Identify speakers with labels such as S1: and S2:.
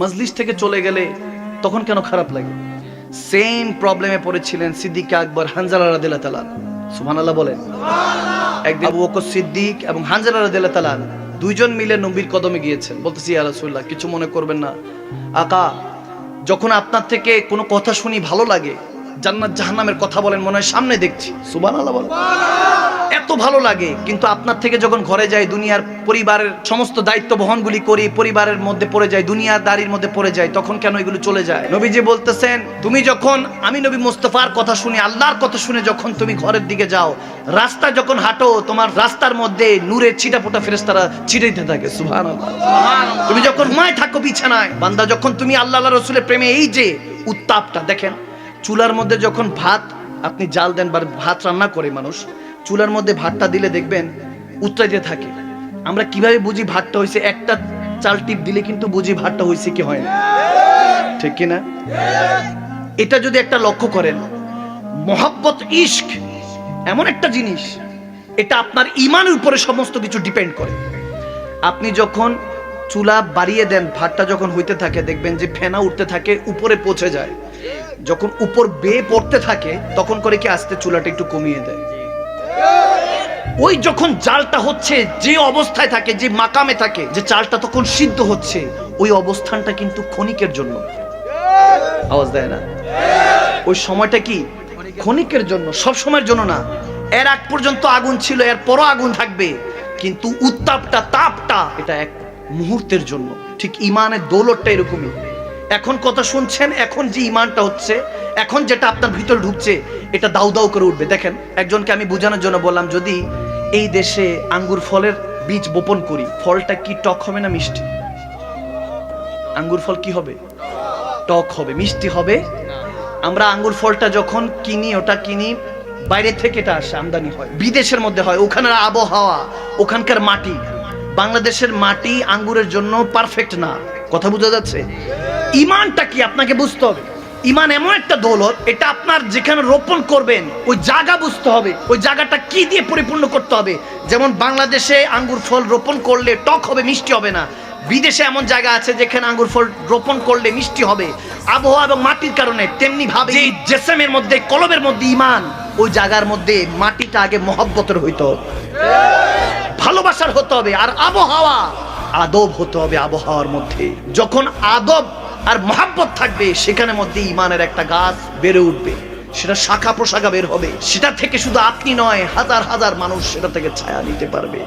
S1: মজলিস থেকে চলে গেলে তখন কেন খারাপ লাগে? সেম প্রবলেমে পড়েছিলেন সিদ্দিক আকবর হানজালা রাদিল্লাহ তালা সুহান আল্লাহ বলেন। একদিন আবু বকর সিদ্দিক এবং হানজালা রাদিল্লাহ তালা দুইজন মিলে নবীর কদমে গিয়েছেন। বলতেছি ইয়া রাসূলুল্লাহ কিছু মনে করবেন না। আকা যখন আপনার থেকে কোনো কথা শুনি ভালো লাগে জান্নাত জাহান্নামের কথা বলেন মনে হয় সামনে দেখছি। সুবহানাল্লাহ বলেন। ভালো লাগে কিন্তু আপনার থেকে যখন ঘরে যাই দুনিয়ার পরিবারের সমস্ত দায়িত্ব বহনগুলি করি পরিবারের মধ্যে পড়ে যায় দুনিয়ার দাড়ির মধ্যে পড়ে যায় তখন কেন এগুলো চলে যায়? নবীজি বলতেছেন তুমি যখন আমি নবী মুস্তফার কথা শুনি আল্লাহর কথা শুনে যখন তুমি ঘরের দিকে যাও রাস্তা যখন হাঁটো তোমার রাস্তার মধ্যে নূরের ছিটাপোটা ফেরেস্তারা ছিটাইতে থাকে সুবহানাল্লাহ। তুমি যখন মায় থাকো বিছানায়। বান্দা যখন তুমি আল্লাহ রসুলের প্রেমে এই যে উত্তাপটা দেখেন চুলার মধ্যে যখন ভাত আপনি জাল দেন বা ভাত রান্না করে মানুষ চুলার মধ্যে ভাতটা দিলে দেখবেন উত্তরাইতে থাকে। আমরা কীভাবে বুঝি ভাতটা হয়েছে একটা চাল টিপ দিলে কিন্তু বুঝি ভাতটা হয়েছে কি হয় না। ঠিক কি না? এটা যদি একটা লক্ষ্য করেন, মহাব্বত ইস্ক এমন একটা জিনিস, এটা আপনার ইমানের উপরে সমস্ত কিছু ডিপেন্ড করে। আপনি যখন চুলা বাড়িয়ে দেন, ভাতটা যখন হইতে থাকে, দেখবেন যে ফেনা উঠতে থাকে, উপরে পৌঁছে যায়। যখন উপর বেয়ে পড়তে থাকে, তখন করে কি আস্তে চুলাটা একটু কমিয়ে দেয়। ওই যখন জালটা হচ্ছে, যে অবস্থায় থাকে, যে মাকামে থাকে, যে চালটা তখন সিদ্ধ হচ্ছে, ওই অবস্থানটা কিন্তু ক্ষণিকের জন্য। আওয়াজ দেয় না? ওই সময়টা কি ক্ষণিকের জন্য? সব সময়ের জন্য না। এর আগ পর্যন্ত আগুন ছিল, এর পরও আগুন থাকবে। কিন্তু উত্তাপটা, তাপটা এটা এক মুহূর্তের জন্য। ঠিক ইমানের দৌলতটা এরকমই। এখন কথা শুনছেন, এখন যে ইমানটা হচ্ছে এখন যেটা আপনার ভিতর ঢুকছে, এটা দাউ দাউ করে উঠবে। দেখেন, একজনকে আমি বোঝানোর জন্য বললাম, যদি এই দেশে আঙ্গুর ফলের বীজ বপন করি, ফলটা কি টক হবে না মিষ্টি? আঙ্গুর ফল কি হবে? টক হবে। মিষ্টি হবে? আমরা আঙ্গুর ফলটা যখন কিনি, ওটা কিনি, বাইরে থেকে এটা আসে, আমদানি হয়। বিদেশের মধ্যে হয়। ওখানের আবহাওয়া, ওখানকার মাটি। বাংলাদেশের মাটি আঙ্গুরের জন্য পারফেক্ট না। কথা বোঝা যাচ্ছে? ইমানটা কি? আপনাকে বুঝতে হবে। ইমান এমন একটা দৌলত এটা আপনার যেখানে রোপণ করবেন ওই জায়গা বুঝতে হবে ওই জায়গাটা কি দিয়ে পরিপূর্ণ করতে হবে। যেমন বাংলাদেশে আঙ্গুর ফল রোপণ করলে টক হবে মিষ্টি হবে না। বিদেশে এমন জায়গা আছে যেখানে আঙ্গুর ফল রোপণ করলে মিষ্টি হবে। আবহাওয়া এবং মাটির কারণে তেমনি ভাবে এই জেসেমের মধ্যে কলমের মধ্যে ইমান ওই জায়গার মধ্যে মাটিটা আগে মহব্বতের হইতে হবে। ভালোবাসার হতে হবে আর আবহাওয়া আদব হতে হবে আবহাওয়ার মধ্যে। যখন আদব আর মহাব্বত থাকবে, সেখানে মধ্যে ইমানের একটা গাছ বেড়ে উঠবে। সেটা শাখা প্রশাখা বের হবে। সেটা থেকে শুধু আপনি নয়, হাজার হাজার মানুষ সেটা থেকে ছায়া নিতে পারবে।